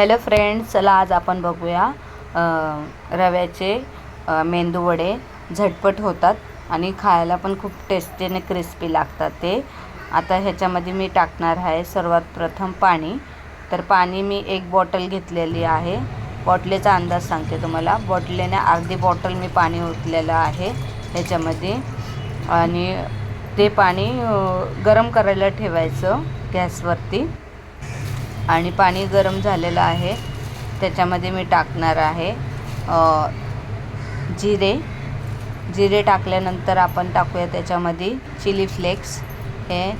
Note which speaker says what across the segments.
Speaker 1: Hello friends चला आज आपण बघूया रव्याचे मेंदूवडे झटपट होतात आणि खायला पण खूप टेस्टी आणि क्रिस्पी लागतात ते. आता ह्याच्यामध्ये मी टाकणार आहे सर्वात प्रथम पाणी. तर पाणी मी एक बॉटल घेतलेली आहे. बॉटलेचा अंदाज सांगते तुम्हाला. बॉटलेने अर्धी बॉटल मी पाणी ओतलेलं आहे ह्याच्यामध्ये. आणि ते पाणी गरम करायला ठेवायचं गॅसवरती. आणि पाणी गरम झालेलं आहे. त्याच्यामध्ये मी टाकणार आहे जिरे. जिरे टाकल्यानंतर आपण टाकूया त्याच्यामध्ये चिली फ्लेक्स. हे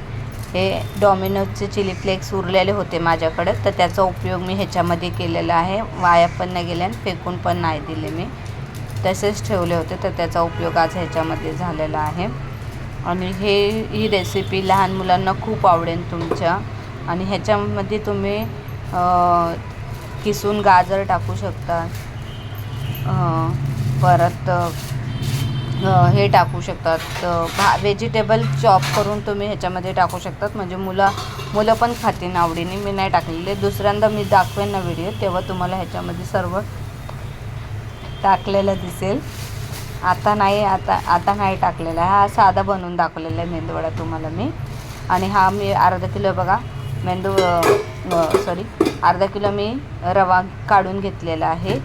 Speaker 1: हे डॉमिनोजचे चिली फ्लेक्स उरलेले होते माझ्याकडे तर त्याचा उपयोग मी ह्याच्यामध्ये केलेला आहे. वाया पण नाही गेल्या आणि फेकून पण नाही दिले मी. तसेच ठेवले होते तर त्याचा उपयोग आज ह्याच्यामध्ये झालेला आहे. आणि हे ही रेसिपी लहान मुलांना खूप आवडेल तुमच्या. आणि ह्याच्यामध्ये तुम्ही किसून गाजर टाकू शकता. परत हे टाकू शकतात. भा व्हेजिटेबल चॉप करून तुम्ही ह्याच्यामध्ये टाकू शकतात. म्हणजे मुलं मुलं पण खातील आवडीने. मी नाही टाकलेले. दुसऱ्यांदा मी दाखवेन ना व्हिडिओ तेव्हा तुम्हाला ह्याच्यामध्ये सर्व टाकलेलं दिसेल. आता नाही आता आता नाही टाकलेला. आहे हा साधा बनवून दाखवलेला आहे मेंदवडा तुम्हाला मी. आणि हा मी अर्धा किलो बघा. मेंदू सॉरी अर्धा किलो मी रवा काढून घेतलेला आहे.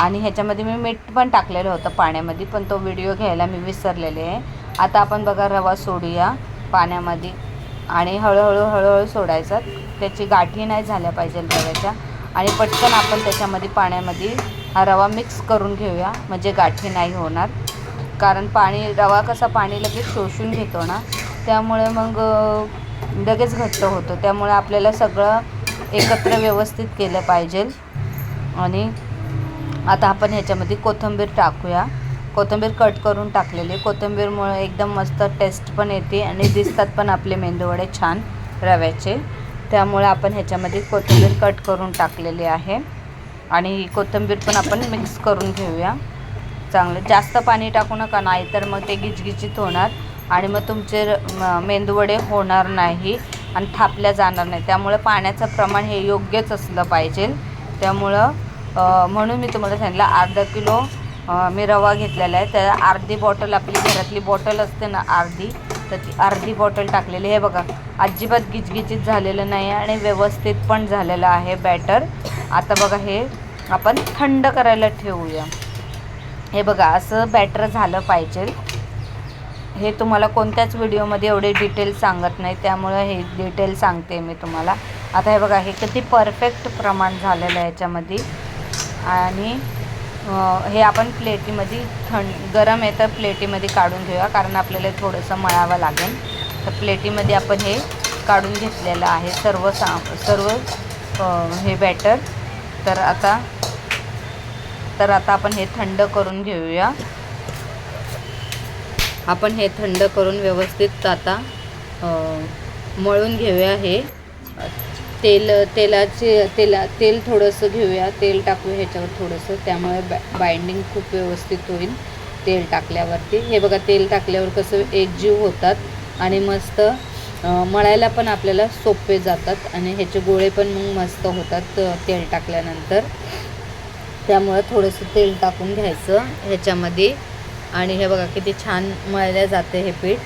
Speaker 1: आणि ह्याच्यामध्ये मी मीठ पण टाकलेलं होतं पाण्यामध्ये पण तो व्हिडिओ घ्यायला मी विसरलेले आहे. आता आपण बघा रवा सोडूया पाण्यामध्ये. आणि हळूहळू हळूहळू सोडायचा. त्याची गाठी नाही झाल्या पाहिजे रव्याच्या. आणि पटकन आपण त्याच्यामध्ये पाण्यामध्ये हा रवा मिक्स करून घेऊया. म्हणजे गाठी नाही होणार. कारण पाणी रवा कसा पाणी लगेच शोषून घेतो ना त्यामुळे मग लगेच घट्ट होतो. त्यामुळे आपल्याला सगळं एकत्र व्यवस्थित केलं पाहिजे. आणि आता आपण ह्याच्यामध्ये कोथिंबीर टाकूया. कोथिंबीर कट करून टाकलेली. कोथिंबीरमुळे एकदम मस्त टेस्ट पण येते आणि दिसतात पण आपले मेंदूवडे छान रव्याचे. त्यामुळे आपण ह्याच्यामध्ये कोथिंबीर कट करून टाकलेली आहे. आणि कोथिंबीर पण आपण मिक्स करून घेऊया. चांगलं जास्त पाणी टाकू नका नाही तर मग ते गिजगिजीत होणार. आणि मग तुमचे र- मेंदूवडे होणार नाही आणि थापल्या जाणार नाही. त्यामुळे पाण्याचं प्रमाण हे योग्यच असलं पाहिजे. त्यामुळं म्हणून मी तुम्हाला सांगितलं अर्धा किलो मी रवा घेतलेला आहे. त्या अर्धी बॉटल आपली घरातली बॉटल असते ना अर्धी तर ती अर्धी बॉटल टाकलेली हे बघा अजिबात गिजगिजीत झालेलं नाही आणि व्यवस्थित पण झालेलं आहे बॅटर. आता बघा हे आपण थंड करायला ठेवूया. हे बघा असं बॅटर झालं पाहिजे. हे तुम्हाला कोणत्याच व्हिडिओमध्ये एवढे डिटेल सांगत नाही त्यामुळं हे डिटेल सांगते मी तुम्हाला. आता हे बघा हे किती परफेक्ट प्रमाण झालेलं आहे याच्यामध्ये. आणि हे आपण प्लेटीमध्ये थंड गरम आहे तर प्लेटीमध्ये काढून घेऊया कारण आपल्याला थोडंसं मळावं लागेल. तर प्लेटीमध्ये आपण हे काढून घेतलेलं आहे सर्व सा सर्व हे बॅटर तर आता तर आता आपण हे थंड करून घेऊया. आपण हे थंड करून व्यवस्थित आता मळून घेऊया हे. तेल तेलाचे तेला तेल थोडंसं घेऊया. तेल टाकूया ह्याच्यावर थोडंसं. त्यामुळे बॅ बाइंडिंग खूप व्यवस्थित होईल तेल टाकल्यावरती. हे बघा तेल टाकल्यावर कसं एकजीव होतात आणि मस्त मळायला पण आपल्याला सोपे जातात आणि ह्याचे गोळे पण मग मस्त होतात तेल टाकल्यानंतर. त्यामुळं थोडंसं तेल टाकून घ्यायचं ह्याच्यामध्ये. आणि हे बघा किती छान मळल्या जाते हे पीठ.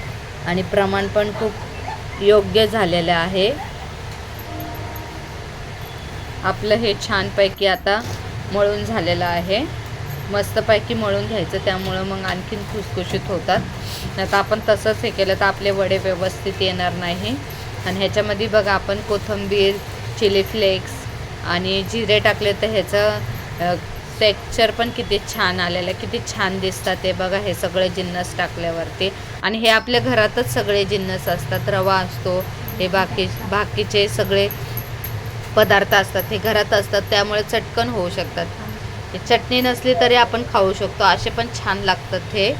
Speaker 1: आणि प्रमाण पण खूप योग्य झालेलं आहे. आपलं हे छानपैकी आता मळून झालेलं आहे. मस्तपैकी मळून घ्यायचं त्यामुळं मग आणखीन खुसखुशीत होतात. नाही तर आपण तसंच हे केलं तर आपले वडे व्यवस्थित येणार नाही. आणि ह्याच्यामध्ये बघा आपण कोथिंबीर चिली फ्लेक्स आणि जिरे टाकले तर ह्याचं टेक्चर पण किती छान आलेलं आहे. किती छान दिसतात ते बघा हे सगळे जिन्नस टाकल्यावरती. आणि हे आपल्या घरातच सगळे जिन्नस असतात. रवा असतो हे बाकी बाकीचे सगळे पदार्थ असतात. हे घरात असतात त्यामुळे चटकन होऊ शकतात. हे चटणी नसली तरी आपण खाऊ शकतो. असे पण छान लागतात हे.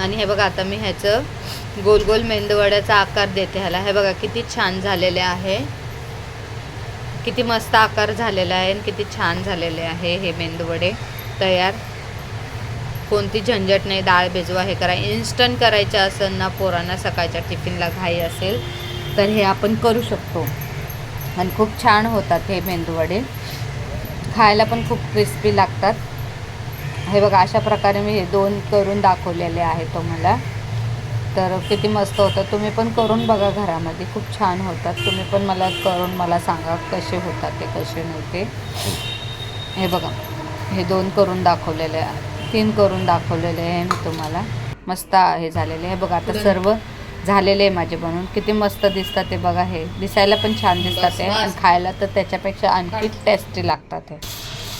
Speaker 1: आणि हे बघा आता मी ह्याचं गोल गोल मेंदूवड्याचा आकार देते ह्याला. हे बघा किती छान झालेले आहे. किती मस्त आकार झालेला आहे आणि किती छान झालेले आहे हे मेंदूवडे तयार. कोणती झंझट नाही डाळ भिजवा हे करा. इन्स्टंट करायचं असेल ना पोरांना सकाळच्या टिफिनला घाई असेल तर हे आपण करू शकतो. आणि खूप छान होतात हे मेंदूवडे खायला पण खूप क्रिस्पी लागतात. हे बघा अशा प्रकारे मी हे दोन करून दाखवलेले आहे तुम्हाला. तर किती मस्त होतं. तुम्ही पण करून बघा घरामध्ये. खूप छान होतात. तुम्ही पण मला करून मला सांगा कसे होतात ते कसे नव्हते हे बघा. हे दोन करून दाखवलेले आहे तीन करून दाखवलेले आहे मी तुम्हाला. मस्त हे झालेले. आहे बघा आता सर्व झालेले आहे माझे बनवून. किती मस्त दिसतात ते बघा हे. दिसायला पण छान दिसतात ते. आणि खायला तर त्याच्यापेक्षा आणखी टेस्टी लागतात हे.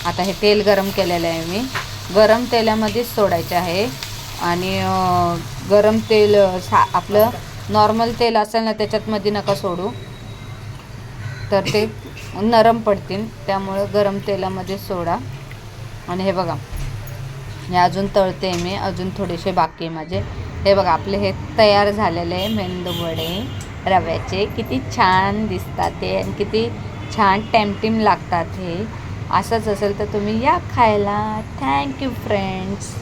Speaker 1: आता हे तेल गरम केलेलं आहे मी. गरम तेलामध्येच सोडायचे आहे. आणि गरम तेल सा आपलं नॉर्मल तेल असेल ना त्याच्यात मध्ये नका सोडू. तर ते नरम पडतील त्यामुळं गरम तेलामध्ये सोडा. आणि हे बघा हे अजून तळते मी अजून थोडेसे बाकी माझे. हे बघा आपले हे तयार झालेले मेंदू वडे रव्याचे. किती छान दिसतात ते आणि किती छान टेम्टिम लागतात हे. असंच असेल तर तुम्ही या खायला. Thank you friends